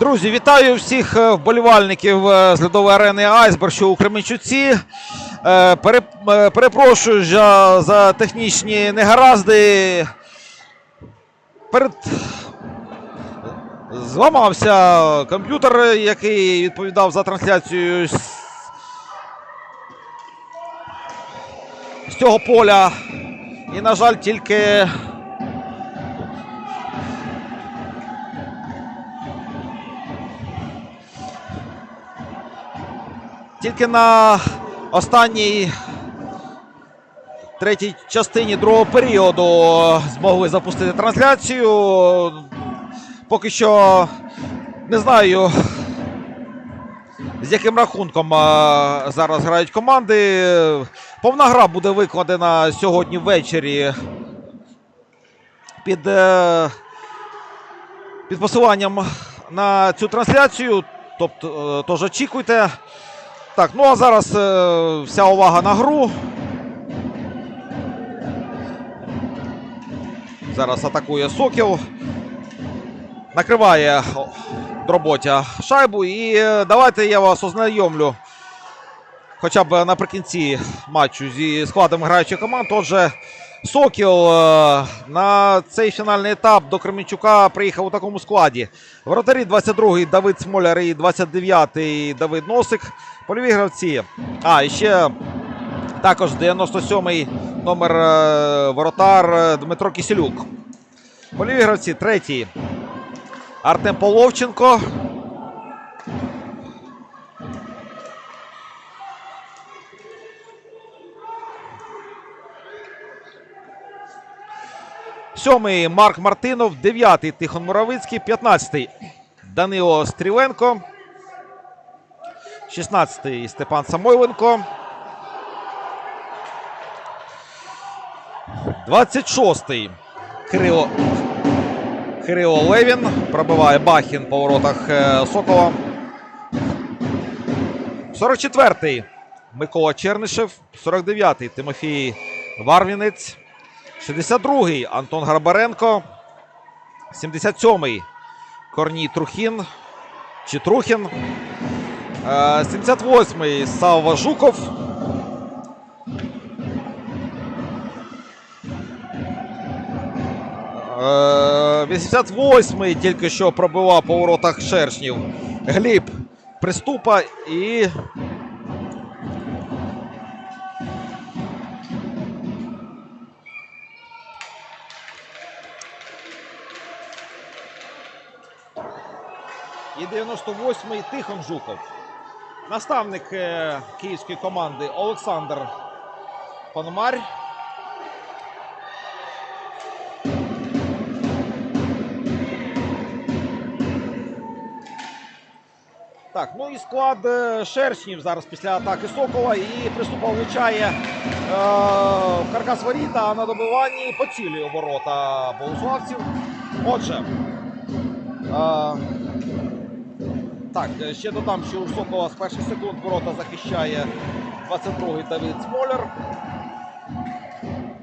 Друзі, вітаю всіх е, вболівальників е, з льодової арени Айсберг, що у Кременчуці. Е, пере- Перепрошую за, технічні негаразди. Перед... Зламався комп'ютер, який відповідав за трансляцію з цього поля. І, на жаль, тільки Тільки на останній третій частині другого періоду змогли запустити трансляцію. Поки що не знаю, з яким рахунком зараз грають команди. Повна гра буде викладена сьогодні ввечері під, е, під посиланням на цю трансляцію. Тобто, тож очікуйте. Так, ну а зараз е, вся увага на гру. Зараз атакує Сокіл. Накриває Дроботя шайбу. І е, давайте я вас ознайомлю. Хоча б наприкінці матчу зі складом граючих команд. Отже, Сокіл е, на цей фінальний етап до Кременчука приїхав у такому складі. Воротарі 22-й Давид Смоляр і 29-й Давид Носик. Польові гравці. А, і ще також 97-й номер е, воротар е, Дмитро Кісілюк. Польові гравці третій. Артем Половченко. Сьомий Марк Мартинов, дев'ятий Тихон Муравицький, п'ятнадцятий Данило Стріленко. 16-й Степан Самойленко. 26-й Кирило, Кирило Левін. Пробиває Бахін по воротах е, Сокола. 44-й Микола Чернишев. 49-й Тимофій Варвінець. 62-й Антон Гарбаренко. 77-й Корній Трухін. Чи Трухін. Е, 78-й Савва Жуков. Е, 88-й тільки що пробивав по воротах Шершнів. Гліб Приступа і. І 98-й Тихон Жуков. Наставник е, київської команди Олександр Пономарь. Так, ну і склад е, Шершнів зараз після атаки Сокола. І приступа влучає е, каркас воріта, а на добиванні поцілює ворота богославців. Отже. Е, так, е, ще додам, що у Сокола з перших секунд ворота захищає 22-й Давид Смоляр.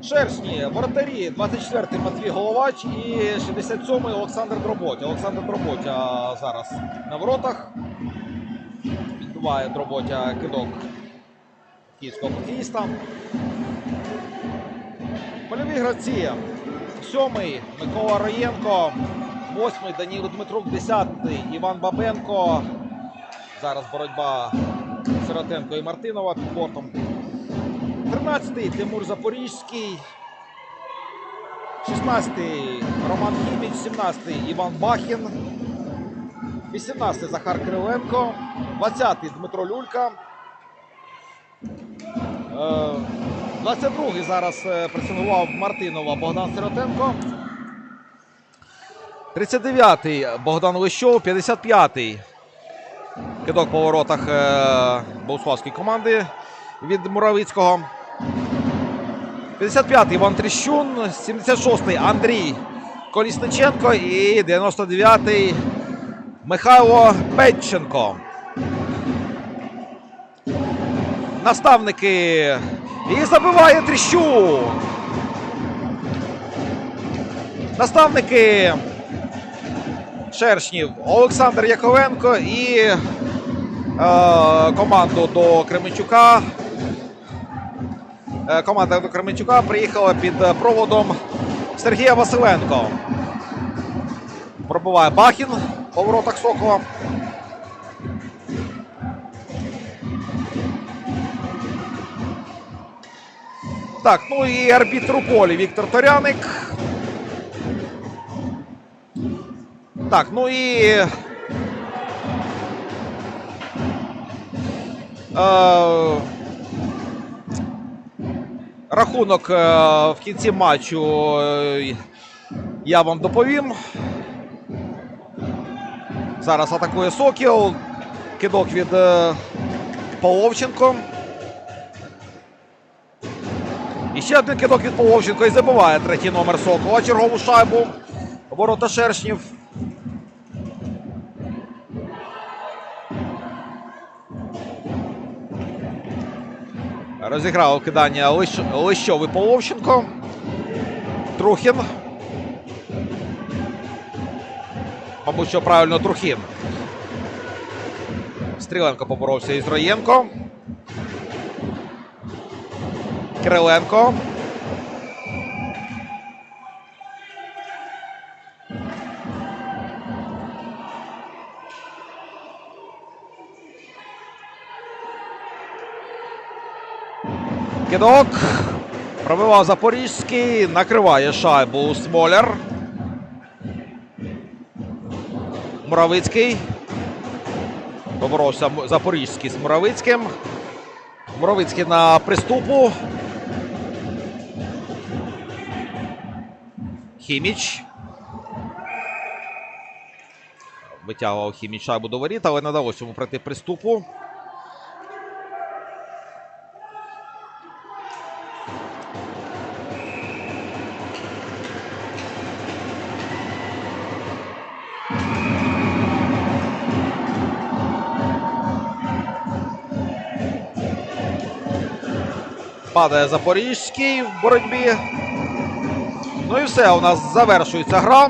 Шершні, воротарі, 24-й Матвій Головач і 67-й Олександр Дроботя. Олександр Дроботя зараз на воротах. Відбиває Дроботя кидок київського хокеїста. Польові гравці. Сьомий Микола Роєнко. Восьмий Даніло Дмитрук, десятий Іван Бабенко. Зараз боротьба Сиротенко і Мартинова під бортом. 13-й Тимур Запорізький. 16-й Роман Хіміч, 17-й Іван Бахін. 18-й Захар Криленко. 20-й Дмитро Люлька. Е, 22-й зараз е, пресингував Мартинова Богдан Сиротенко. 39-й Богдан Лищов, 55-й. Кидок по воротах е, Богуславської команди від Муравицького. 55-й Іван Тріщун, 76-й Андрій Колісниченко і 99-й Михайло Петченко. Наставники. І забиває Тріщун. Наставники Шершнів, Олександр Яковенко і е, команду до Кременчука. Е, команда до Кременчука приїхала під проводом Сергія Василенко. Пробиває Бахін по воротах Сокола. Так, ну і арбітр у полі Віктор Торяник. Так, ну і. Е, рахунок е, в кінці матчу е, я вам доповім. Зараз атакує Сокіл. Кидок від е, Половченко. І ще один кидок від Половченко і забиває третій номер Сокола. Чергову шайбу. Ворота Шершнів. Розіграв кидання Лищ... Лищов і Половченко. Трухін. Мабуть, що правильно Трухін. Стріленко поборовся із Роєнко. Кириленко. Кидок. Пробивав Запорізький. Накриває шайбу Смоляр. Муравицький. Поборовся Запорізький з Муравицьким. Муравицький на приступу. Хіміч. Витягував Хіміч шайбу до воріт, але не вдалося йому пройти приступу. Падає Запорізький в боротьбі. Ну і все, у нас завершується гра.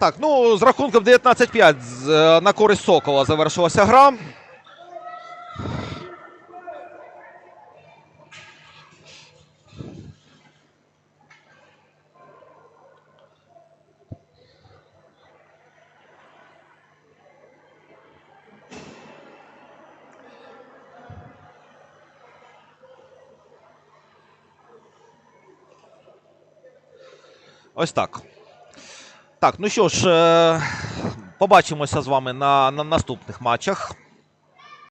Так, ну з рахунком 19-5 з- е, на користь Сокола завершилася гра. Ось так. Так, ну що ж, е, побачимося з вами на, на наступних матчах.